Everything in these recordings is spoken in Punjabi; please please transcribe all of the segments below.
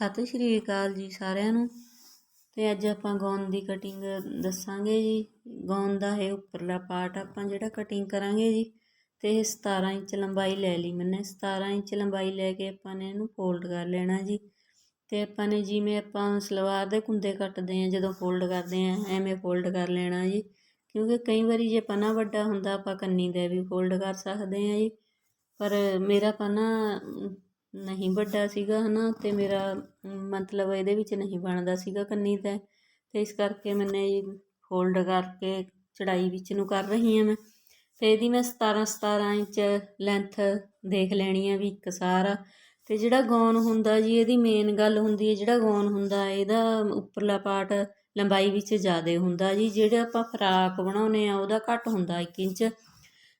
ਸਤਿ ਸ਼੍ਰੀ ਅਕਾਲ ਜੀ ਸਾਰਿਆਂ ਨੂੰ। ਤੇ ਅੱਜ ਆਪਾਂ ਗੌਨ ਦੀ ਕਟਿੰਗ ਦੱਸਾਂਗੇ ਜੀ। ਗੌਨ ਦਾ ਇਹ ਉੱਪਰਲਾ ਪਾਰਟ ਆਪਾਂ ਜਿਹੜਾ ਕਟਿੰਗ ਕਰਾਂਗੇ ਜੀ, ਤੇ ਇਹ 17 ਇੰਚ ਲੰਬਾਈ ਲੈ ਲਈ ਮੈਨੇ। 17 ਇੰਚ ਲੰਬਾਈ ਲੈ ਕੇ ਆਪਾਂ ਨੇ ਇਹਨੂੰ ਫੋਲਡ ਕਰ ਲੈਣਾ ਜੀ। ਤੇ ਆਪਾਂ ਨੇ ਜਿਵੇਂ ਆਪਾਂ ਸਲਵਾਰ ਦੇ ਕੁੰਦੇ ਕੱਟਦੇ ਆ ਜਦੋਂ ਫੋਲਡ ਕਰਦੇ ਆ ਐਵੇਂ ਫੋਲਡ ਕਰ ਲੈਣਾ ਜੀ। ਕਿਉਂਕਿ ਕਈ ਵਾਰੀ ਜੇ ਪਨਾ ਵੱਡਾ ਹੁੰਦਾ, ਆਪਾਂ ਕੰਨੀ ਦੇ ਵੀ ਫੋਲਡ ਕਰ ਸਕਦੇ ਆ ਜੀ। ਪਰ ਮੇਰਾ ਪਨਾ ਨਹੀਂ ਵੱਡਾ ਸੀਗਾ, ਹਨਾ, ਤੇ ਮੇਰਾ ਮਤਲਬ ਇਹਦੇ ਵਿੱਚ ਨਹੀਂ ਬਣਦਾ ਸੀਗਾ ਕੰਨੀ ਤੇ ਤੇ ਇਸ ਕਰਕੇ ਮੈਨੇ ਜੀ ਫੋਲਡ ਕਰਕੇ ਚੜਾਈ ਵਿੱਚ ਨੂੰ ਕਰ ਰਹੀ ਹਾਂ ਮੈਂ। ਤੇ ਇਹਦੀ ਮੈਂ 17 17 ਇੰਚ ਲੈਂਥ ਦੇਖ ਲੈਣੀ ਆ ਵੀ ਇੱਕ ਸਾਰਾ। ਤੇ ਜਿਹੜਾ ਗੌਨ ਹੁੰਦਾ ਜੀ, ਇਹਦੀ ਮੇਨ ਗੱਲ ਹੁੰਦੀ ਹੈ, ਜਿਹੜਾ ਗੌਨ ਹੁੰਦਾ, ਇਹਦਾ ਉੱਪਰਲਾ ਪਾਰਟ ਲੰਬਾਈ ਵਿੱਚ ਜ਼ਿਆਦਾ ਹੁੰਦਾ ਜੀ। ਜਿਹੜਾ ਆਪਾਂ ਫਰਾਕ ਬਣਾਉਨੇ ਆ ਉਹਦਾ ਘੱਟ ਹੁੰਦਾ 1 ਇੰਚ।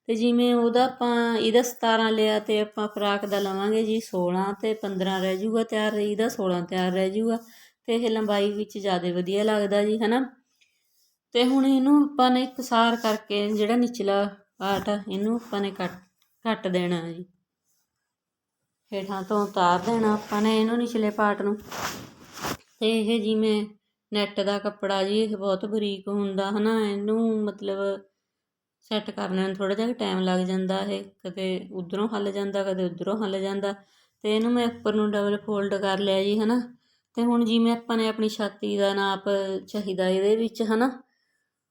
ਅਤੇ ਜਿਵੇਂ ਉਹਦਾ ਆਪਾਂ ਇਹਦਾ 17 ਲਿਆ ਅਤੇ ਆਪਾਂ ਫਰਾਕ ਦਾ ਲਵਾਂਗੇ ਜੀ ਸੋਲਾਂ ਅਤੇ ਪੰਦਰਾਂ ਰਹਿ ਜੂਗਾ ਤਿਆਰ, ਇਹਦਾ 16 ਤਿਆਰ ਰਹਿ ਜੂਗਾ ਅਤੇ ਇਹ ਲੰਬਾਈ ਵਿੱਚ ਜ਼ਿਆਦਾ ਵਧੀਆ ਲੱਗਦਾ ਜੀ, ਹਨਾ? ਅਤੇ ਹੁਣ ਇਹਨੂੰ ਆਪਾਂ ਨੇ ਇਕਸਾਰ ਕਰਕੇ ਜਿਹੜਾ ਨਿਚਲਾ ਪਾਰਟ ਆ, ਇਹਨੂੰ ਆਪਾਂ ਨੇ ਕੱਟ ਕੱਟ ਦੇਣਾ ਜੀ। ਹੇਠਾਂ ਤੋਂ ਉਤਾਰ ਦੇਣਾ ਆਪਾਂ ਨੇ ਇਹਨੂੰ ਨਿਚਲੇ ਪਾਰਟ ਨੂੰ। ਤੇ ਇਹ ਜਿਵੇਂ ਨੈਟ ਦਾ ਕੱਪੜਾ ਜੀ, ਇਹ ਬਹੁਤ ਬਰੀਕ ਹੁੰਦਾ, ਹਨਾ? ਇਹਨੂੰ ਮਤਲਬ ਸੈੱਟ ਕਰਨ ਨੂੰ ਥੋੜ੍ਹਾ ਜਿਹਾ ਟਾਈਮ ਲੱਗ ਜਾਂਦਾ ਇਹ, ਕਦੇ ਉੱਧਰੋਂ ਹੱਲ ਜਾਂਦਾ, ਕਦੇ ਉੱਧਰੋਂ ਹੱਲ ਜਾਂਦਾ। ਅਤੇ ਇਹਨੂੰ ਮੈਂ ਉੱਪਰ ਨੂੰ ਡਬਲ ਫੋਲਡ ਕਰ ਲਿਆ ਜੀ ਹੈ ਨਾ ਅਤੇ ਹੁਣ ਜਿਵੇਂ ਆਪਾਂ ਨੇ ਆਪਣੀ ਛਾਤੀ ਦਾ ਨਾਪ ਚਾਹੀਦਾ ਇਹਦੇ ਵਿੱਚ ਹੈ ਨਾ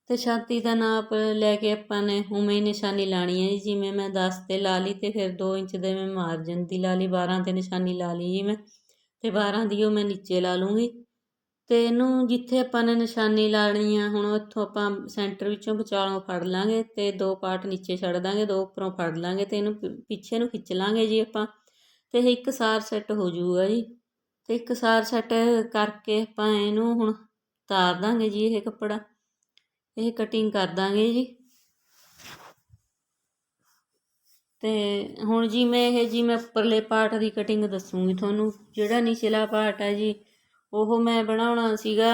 ਅਤੇ ਛਾਤੀ ਦਾ ਨਾਪ ਲੈ ਕੇ ਆਪਾਂ ਨੇ ਉਵੇਂ ਹੀ ਨਿਸ਼ਾਨੀ ਲਾਣੀ ਹੈ ਜੀ, ਜਿਵੇਂ ਮੈਂ 10 ਤੇ ਲਾ ਲਈ ਅਤੇ ਫਿਰ 2 ਇੰਚ ਦੇ ਮੈਂ ਮਾਰਜਨ ਦੀ ਲਾ ਲਈ 12 ਤੇ ਨਿਸ਼ਾਨੀ ਲਾ ਲਈ ਜੀ ਮੈਂ। ਅਤੇ 12 ਦੀ ਉਹ ਮੈਂ ਨੀਚੇ ਲਾ ਲੂੰਗੀ। ਅਤੇ ਇਹਨੂੰ ਜਿੱਥੇ ਆਪਾਂ ਨੇ ਨਿਸ਼ਾਨੀ ਲਾਣੀ ਆ, ਹੁਣ ਉੱਥੋਂ ਆਪਾਂ ਸੈਂਟਰ ਵਿੱਚੋਂ ਵਿਚਾਲੋਂ ਫੜ ਲਾਂਗੇ ਅਤੇ ਦੋ ਪਾਰਟ ਨੀਚੇ ਛੱਡ ਦਾਂਗੇ, ਦੋ ਉੱਪਰੋਂ ਫੜ ਲਾਂਗੇ ਅਤੇ ਇਹਨੂੰ ਪਿੱਛੇ ਨੂੰ ਖਿੱਚ ਲਾਂਗੇ ਜੀ ਆਪਾਂ। ਅਤੇ ਇਹ ਇੱਕ ਸਾਰ ਸੈੱਟ ਹੋ ਜਾਊਗਾ ਜੀ। ਅਤੇ ਇੱਕ ਸਾਰ ਸੈੱਟ ਕਰਕੇ ਆਪਾਂ ਇਹਨੂੰ ਹੁਣ ਤਾਰ ਦਾਂਗੇ ਜੀ ਇਹ ਕੱਪੜਾ। ਇਹ ਕਟਿੰਗ ਕਰ ਦਾਂਗੇ ਜੀ। ਤੇ ਹੁਣ ਜੀ ਮੈਂ ਇਹ ਜੀ ਮੈਂ ਉੱਪਰਲੇ ਪਾਰਟ ਦੀ ਕਟਿੰਗ ਦੱਸੂਗੀ ਤੁਹਾਨੂੰ, ਜਿਹੜਾ ਨੀਚਲਾ ਪਾਰਟ ਹੈ ਜੀ ਉਹ ਮੈਂ ਬਣਾਉਣਾ ਸੀਗਾ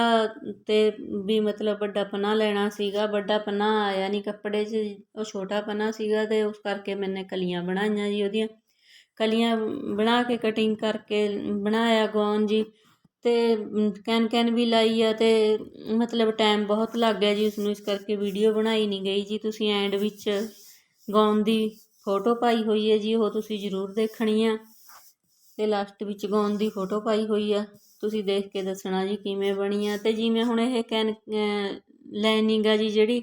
ਅਤੇ ਵੀ ਮਤਲਬ ਵੱਡਾ ਪਨਾ ਲੈਣਾ ਸੀਗਾ, ਵੱਡਾ ਪਨਾ ਆਇਆ ਨਹੀਂ ਕੱਪੜੇ 'ਚ, ਉਹ ਛੋਟਾ ਪਨਾ ਸੀਗਾ ਅਤੇ ਉਸ ਕਰਕੇ ਮੈਨੇ ਕਲੀਆਂ ਬਣਾਈਆਂ ਜੀ ਉਹਦੀਆਂ। ਕਲੀਆਂ ਬਣਾ ਕੇ ਕਟਿੰਗ ਕਰਕੇ ਬਣਾਇਆ ਗੌਨ ਜੀ ਅਤੇ ਕੈਨ ਕੈਨ ਵੀ ਲਾਈ ਆ ਅਤੇ ਮਤਲਬ ਟਾਈਮ ਬਹੁਤ ਲੱਗ ਗਿਆ ਜੀ ਉਸ ਨੂੰ ਇਸ ਕਰਕੇ ਵੀਡੀਓ ਬਣਾਈ ਨਹੀਂ ਗਈ ਜੀ। ਤੁਸੀਂ ਐਂਡ ਵਿੱਚ ਗੌਨ ਦੀ ਫੋਟੋ ਪਾਈ ਹੋਈ ਹੈ ਜੀ, ਉਹ ਤੁਸੀਂ ਜ਼ਰੂਰ ਦੇਖਣੀ ਆ। ਤੇ ਲਾਸਟ ਵਿੱਚ ਗੌਨ ਦੀ ਫੋਟੋ ਪਾਈ ਹੋਈ ਆ। ਤੁਸੀਂ ਦੇਖ ਕੇ ਦੱਸਣਾ ਜੀ ਕਿਵੇਂ ਬਣੀ ਆ ਤੇ ਜਿਵੇਂ ਹੁਣ ਇਹ ਕੈਨ ਲਾਈਨਿੰਗ ਆ ਜੀ ਜਿਹੜੀ,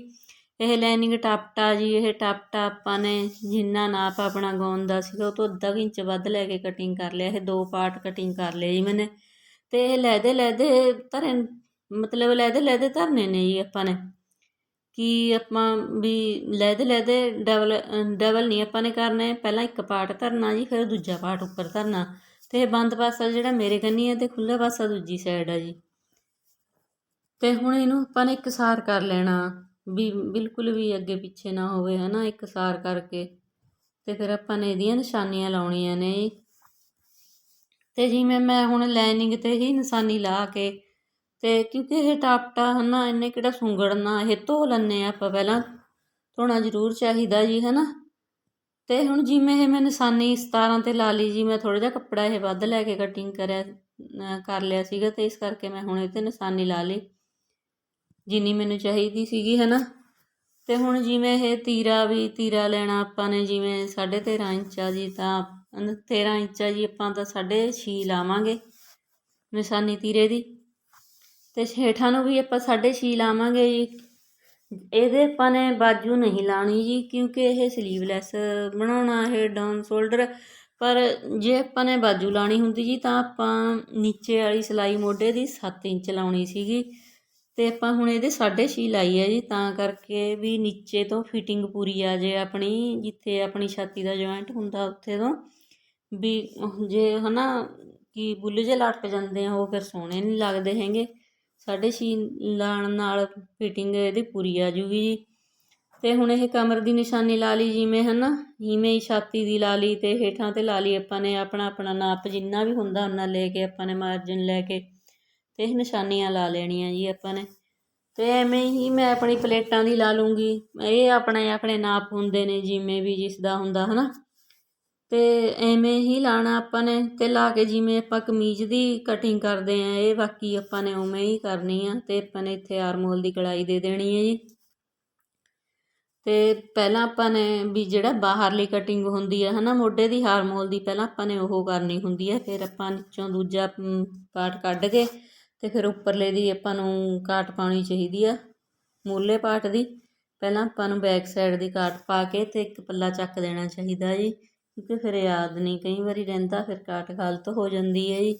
ਇਹ ਲਾਈਨਿੰਗ ਟਾਪਟਾ ਜੀ, ਇਹ ਟਾਪਟਾ ਆਪਾਂ ਨੇ ਜਿੰਨਾ ਨਾਪ ਆਪਣਾ ਗਾਉਣ ਦਾ ਸੀਗਾ ਉਹ ਤੋਂ ਅੱਧਾ ਇੰਚ ਵੱਧ ਲੈ ਕੇ ਕਟਿੰਗ ਕਰ ਲਿਆ, ਇਹ ਦੋ ਪਾਰਟ ਕਟਿੰਗ ਕਰ ਲਿਆ ਜੀ ਮੈਨੇ। ਤੇ ਇਹ ਲੈਦੇ ਲੈਦੇ ਧਰੇ, ਮਤਲਬ ਲੈਦੇ ਲੈਦੇ ਧਰਨੇ ਨੇ ਜੀ ਆਪਾਂ ਨੇ। ਕਿ ਆਪਾਂ ਵੀ ਲੈਦੇ ਲੈਦੇ ਡਬਲ ਡਬਲ ਨਹੀਂ ਆਪਾਂ ਨੇ ਕਰਨੇ, ਪਹਿਲਾਂ ਇੱਕ ਪਾਰਟ ਧਰਨਾ ਜੀ, ਫਿਰ ਦੂਜਾ ਪਾਰਟ ਉੱਪਰ ਧਰਨਾ। ਤੇ ਬੰਦ ਪਾਸਾ ਜਿਹੜਾ ਮੇਰੇ ਕੰਨੀ ਹੈ ਤੇ ਖੁੱਲਾ ਪਾਸਾ ਦੂਜੀ ਸਾਈਡ ਆ ਜੀ। ਤੇ ਹੁਣ ਇਹਨੂੰ ਆਪਾਂ ਨੇ ਇਕਸਾਰ ਕਰ ਲੈਣਾ, ਵੀ ਬਿਲਕੁਲ ਵੀ ਅੱਗੇ ਪਿੱਛੇ ਨਾ ਹੋਵੇ, ਹਨਾ, ਇਕਸਾਰ ਕਰਕੇ। ਤੇ ਫਿਰ ਆਪਾਂ ਨੇ ਇਹਦੀਆਂ ਨਿਸ਼ਾਨੀਆਂ ਲਾਉਣੀਆਂ ਨੇ। ਜੀ ਤੇ ਜਿਵੇਂ ਮੈਂ ਹੁਣ ਲਾਈਨਿੰਗ ਤੇ ਹੀ ਨਿਸ਼ਾਨੀ ਲਾ ਕੇ, ਤੇ ਕਿਉਂਕਿ ਇਹ ਟਾਪਟਾ, ਹਨਾ, ਇਹਨੇ ਕਿਹੜਾ ਸੁੰਗੜਨਾ, ਇਹ ਧੋ ਲੈਣੇ ਆਪਾਂ ਪਹਿਲਾਂ। ਧੋਣਾ ਜ਼ਰੂਰ ਚਾਹੀਦਾ ਜੀ, ਹਨਾ। ਤੇ ਹੁਣ ਜਿਵੇਂ ਇਹ ਮੈਂ ਨਿਸ਼ਾਨੀ 17 ਤੇ ਲਾ ਲਈ ਜੀ, ਮੈਂ ਥੋੜਾ ਜਿਹਾ ਕੱਪੜਾ ਇਹ ਵੱਧ ਲੈ ਕੇ ਕਟਿੰਗ ਕਰਿਆ ਕਰ ਲਿਆ ਸੀਗਾ ਤੇ ਇਸ ਕਰਕੇ ਮੈਂ ਹੁਣ ਇਹ ਤੇ ਨਿਸ਼ਾਨੀ ਲਾ ਲਈ, ਜਿੰਨੀ ਮੈਨੂੰ ਚਾਹੀਦੀ ਸੀਗੀ ਹੈ ਨਾ ਤੇ ਹੁਣ ਜਿਵੇਂ ਇਹ ਤੀਰਾ ਵੀ, ਤੀਰਾ ਲੈਣਾ ਆਪਾਂ ਨੇ ਜਿਵੇਂ 13.5 ਇੰਚ ਆ ਜੀ, ਤਾਂ 13 ਇੰਚ ਆ ਜੀ, ਆਪਾਂ ਤਾਂ 6.5 ਲਾਵਾਂਗੇ ਨਿਸ਼ਾਨੀ ਤੀਰੇ ਦੀ। ਤੇ ਹੇਠਾਂ ਨੂੰ ਵੀ ਆਪਾਂ 6.5 ਲਾਵਾਂਗੇ ਜੀ। ਇਹਦੇ ਆਪਾਂ ਨੇ ਬਾਜੂ ਨਹੀਂ ਲਾਣੀ ਜੀ, ਕਿਉਂਕਿ ਇਹ ਸਲੀਵਲੈਸ ਬਣਾਉਣਾ, ਇਹ ਡਾਊਨ ਸ਼ੋਲਡਰ ਪਰ ਜੇ ਆਪਾਂ ਨੇ ਬਾਜੂ ਲਾਣੀ ਹੁੰਦੀ ਜੀ, ਤਾਂ ਆਪਾਂ ਨੀਚੇ ਵਾਲੀ ਸਿਲਾਈ ਮੋਢੇ ਦੀ 7 ਇੰਚ ਲਾਉਣੀ ਸੀਗੀ। ਤੇ ਆਪਾਂ ਹੁਣ ਇਹਦੇ 6.5 ਲਾਈ ਹੈ ਜੀ, ਤਾਂ ਕਰਕੇ ਵੀ ਨੀਚੇ ਤੋਂ ਫਿਟਿੰਗ ਪੂਰੀ ਆ ਜੇ ਆਪਣੀ, ਜਿੱਥੇ ਆਪਣੀ ਛਾਤੀ ਦਾ ਜੁਆਇੰਟ ਹੁੰਦਾ ਉੱਥੇ ਤੋਂ। ਵੀ ਜੇ ਹਨਾ, ਕਿ ਬੁੱਲ ਜੇ ਲਟਕ ਜਾਂਦੇ ਆ, ਉਹ ਫਿਰ ਸੋਹਣੇ ਨਹੀਂ ਲੱਗਦੇ ਹੈਗੇ। 6.5 ਲਾਣ ਨਾਲ ਫਿਟਿੰਗ ਇਹਦੀ ਪੂਰੀ ਆ ਜੂਗੀ ਜੀ। ਤੇ ਹੁਣ ਇਹ ਕਮਰ ਦੀ ਨਿਸ਼ਾਨੀ ਲਾ ਲਈ ਜਿਵੇਂ ਹਨਾ, ਜਿਵੇਂ ਹੀ ਛਾਤੀ ਦੀ ਲਾ ਲਈ ਤੇ ਹੇਠਾਂ ਤੇ ਲਾ ਲਈ ਆਪਾਂ ਨੇ ਆਪਣਾ ਆਪਣਾ ਨਾਪ ਜਿੰਨਾ ਵੀ ਹੁੰਦਾ ਉਹਨਾਂ ਲੈ ਕੇ ਆਪਾਂ ਨੇ ਮਾਰਜਨ ਲੈ ਕੇ ਤੇ ਇਹ ਨਿਸ਼ਾਨੀਆਂ ਲਾ ਲੈਣੀਆਂ ਜੀ ਆਪਾਂ ਨੇ। ਤੇ ਐਵੇਂ ਹੀ ਮੈਂ ਆਪਣੀ ਪਲੇਟਾਂ ਦੀ ਲਾ ਲੂੰਗੀ। ਇਹ ਆਪਣੇ ਆਪਣੇ ਨਾਪ ਹੁੰਦੇ ਨੇ ਜਿਵੇਂ ਵੀ ਜਿਸ ਦਾ ਹੁੰਦਾ ਹਨਾ। ਅਤੇ ਐਵੇਂ ਹੀ ਲਾਣਾ ਆਪਾਂ ਨੇ ਅਤੇ ਲਾ ਕੇ ਜਿਵੇਂ ਆਪਾਂ ਕਮੀਜ਼ ਦੀ ਕਟਿੰਗ ਕਰਦੇ ਹਾਂ ਇਹ ਬਾਕੀ ਆਪਾਂ ਨੇ ਉਵੇਂ ਹੀ ਕਰਨੀ ਆ ਅਤੇ ਆਪਾਂ ਨੇ ਇੱਥੇ ਆਰਮੋਲ ਦੀ ਕੜਾਈ ਦੇ ਦੇਣੀ ਹੈ ਜੀ। ਅਤੇ ਪਹਿਲਾਂ ਆਪਾਂ ਨੇ ਵੀ ਜਿਹੜਾ ਬਾਹਰਲੀ ਕਟਿੰਗ ਹੁੰਦੀ ਹੈ ਹਨਾ, ਮੋਢੇ ਦੀ ਹਾਰਮੋਲ ਦੀ ਪਹਿਲਾਂ ਆਪਾਂ ਨੇ ਉਹ ਕਰਨੀ ਹੁੰਦੀ ਹੈ ਫਿਰ ਆਪਾਂ ਨੀਚੋਂ ਦੂਜਾ ਪਾਰਟ ਕੱਢ ਕੇ ਅਤੇ ਫਿਰ ਉੱਪਰਲੇ ਦੀ ਆਪਾਂ ਨੂੰ ਕਾਟ ਪਾਉਣੀ ਚਾਹੀਦੀ ਆ ਮੂਲੇ ਪਾਰਟ ਦੀ। ਪਹਿਲਾਂ ਆਪਾਂ ਨੂੰ ਬੈਕ ਸਾਈਡ ਦੀ ਕਾਟ ਪਾ ਕੇ ਅਤੇ ਇੱਕ ਪੱਲਾ ਚੱਕ ਦੇਣਾ ਚਾਹੀਦਾ ਜੀ। ਕਿਉਂਕਿ ਫਿਰ ਯਾਦ ਨਹੀਂ, ਕਈ ਵਾਰੀ ਰਹਿੰਦਾ, ਫਿਰ ਕਾਟ ਗਲਤ ਹੋ ਜਾਂਦੀ ਹੈ ਜੀ।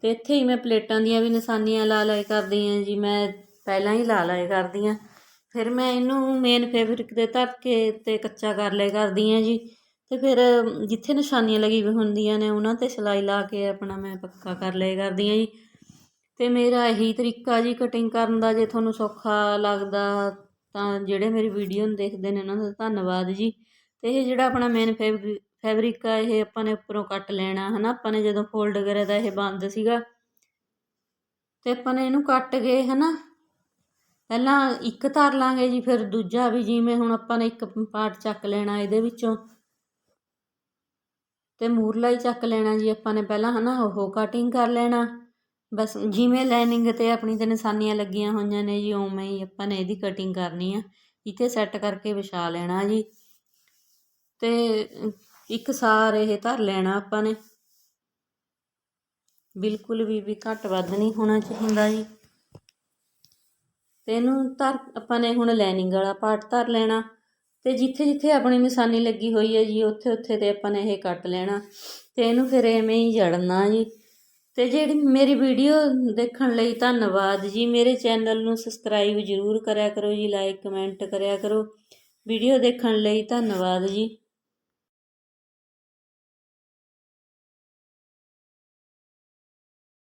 ਤੇ ਇੱਥੇ ਹੀ ਮੈਂ ਪਲੇਟਾਂ ਦੀਆਂ ਵੀ ਨਿਸ਼ਾਨੀਆਂ ਲਾ ਲਾਏ ਕਰਦੀ ਹਾਂ ਜੀ, ਮੈਂ ਪਹਿਲਾਂ ਹੀ ਲਾ ਲਾਏ ਕਰਦੀ ਹਾਂ। ਫਿਰ ਮੈਂ ਇਹਨੂੰ ਮੇਨ ਫੈਬਰਿਕ ਦੇ ਧਰ ਕੇ ਤੇ ਕੱਚਾ ਕਰ ਲਿਆ ਕਰਦੀ ਹਾਂ ਜੀ। ਤੇ ਫਿਰ ਜਿੱਥੇ ਨਿਸ਼ਾਨੀਆਂ ਲੱਗੀ ਵੀ ਹੁੰਦੀਆਂ ਨੇ, ਉਹਨਾਂ ਤੇ ਸਿਲਾਈ ਲਾ ਕੇ ਆਪਣਾ ਮੈਂ ਪੱਕਾ ਕਰ ਲਿਆ ਕਰਦੀ ਹਾਂ ਜੀ। ਤੇ ਮੇਰਾ ਇਹੀ ਤਰੀਕਾ ਜੀ ਕਟਿੰਗ ਕਰਨ ਦਾ, ਜੇ ਤੁਹਾਨੂੰ ਸੌਖਾ ਲੱਗਦਾ ਤਾਂ ਜਿਹੜੇ ਮੇਰੀ ਵੀਡੀਓ ਨੂੰ ਦੇਖਦੇ ਨੇ ਉਹਨਾਂ ਦਾ ਧੰਨਵਾਦ ਜੀ। ਤੇ ਇਹ ਜਿਹੜਾ ਆਪਣਾ ਮੇਨ ਫੈਬਰਿਕ ਫੈਬਰਿਕ ਆ ਇਹ ਆਪਾਂ ਨੇ ਉੱਪਰੋਂ ਕੱਟ ਲੈਣਾ, ਹਨਾ? ਆਪਾਂ ਨੇ ਜਦੋਂ ਫੋਲਡ ਕਰਿਆ ਤਾਂ ਇਹ ਬੰਦ ਸੀਗਾ ਤੇ ਆਪਾਂ ਨੇ ਇਹਨੂੰ ਕੱਟ ਕੇ, ਹਨਾ? ਪਹਿਲਾਂ ਇੱਕ ਧਰ ਲਾਂਗੇ ਜੀ, ਫਿਰ ਦੂਜਾ ਵੀ ਜਿਵੇਂ ਹੁਣ ਆਪਾਂ ਨੇ ਇੱਕ ਪਾਰਟ ਚੱਕ ਲੈਣਾ ਇਹਦੇ ਵਿੱਚੋਂ ਤੇ ਮੂਰਲਾ ਹੀ ਚੱਕ ਲੈਣਾ ਜੀ ਆਪਾਂ ਨੇ ਪਹਿਲਾਂ, ਹਨਾ? ਉਹ ਕਟਿੰਗ ਕਰ ਲੈਣਾ। ਬਸ ਜਿਵੇਂ ਲਾਈਨਿੰਗ ਤੇ ਆਪਣੀ ਤੇ ਨਿਸ਼ਾਨੀਆਂ ਲੱਗੀਆਂ ਹੋਈਆਂ ਨੇ ਜੀ, ਉਵੇਂ ਹੀ ਆਪਾਂ ਨੇ ਇਹਦੀ ਕਟਿੰਗ ਕਰਨੀ ਆ। ਇੱਥੇ ਸੈੱਟ ਕਰਕੇ ਵਿਛਾ ਲੈਣਾ ਜੀ। ਤੇ ਇੱਕ ਸਾਰ ਇਹ ਧਰ ਲੈਣਾ ਆਪਾਂ ਨੇ। ਬਿਲਕੁਲ ਵੀ ਵੀ ਘੱਟ ਵੱਧ ਨਹੀਂ ਹੋਣਾ ਚਾਹੀਦਾ ਜੀ। ਤੇ ਇਹਨੂੰ ਧਰ, ਆਪਾਂ ਨੇ ਹੁਣ ਲਾਈਨਿੰਗ ਵਾਲਾ ਪਾਰਟ ਧਰ ਲੈਣਾ। ਤੇ ਜਿੱਥੇ ਜਿੱਥੇ ਆਪਣੀ ਨਿਸ਼ਾਨੀ ਲੱਗੀ ਹੋਈ ਹੈ ਜੀ, ਉੱਥੇ ਉੱਥੇ ਤੇ ਆਪਾਂ ਨੇ ਇਹ ਕੱਟ ਲੈਣਾ। ਤੇ ਇਹਨੂੰ ਫਿਰ ਐਵੇਂ ਹੀ ਜੜਨਾ ਜੀ। ਤੇ ਜਿਹੜੀ ਮੇਰੀ ਵੀਡੀਓ ਦੇਖਣ ਲਈ ਧੰਨਵਾਦ ਜੀ। ਮੇਰੇ ਚੈਨਲ ਨੂੰ ਸਬਸਕ੍ਰਾਈਬ ਜ਼ਰੂਰ ਕਰਿਆ ਕਰੋ ਜੀ ਲਾਈਕ ਕਮੈਂਟ ਕਰਿਆ ਕਰੋ। ਵੀਡੀਓ ਦੇਖਣ ਲਈ ਧੰਨਵਾਦ ਜੀ।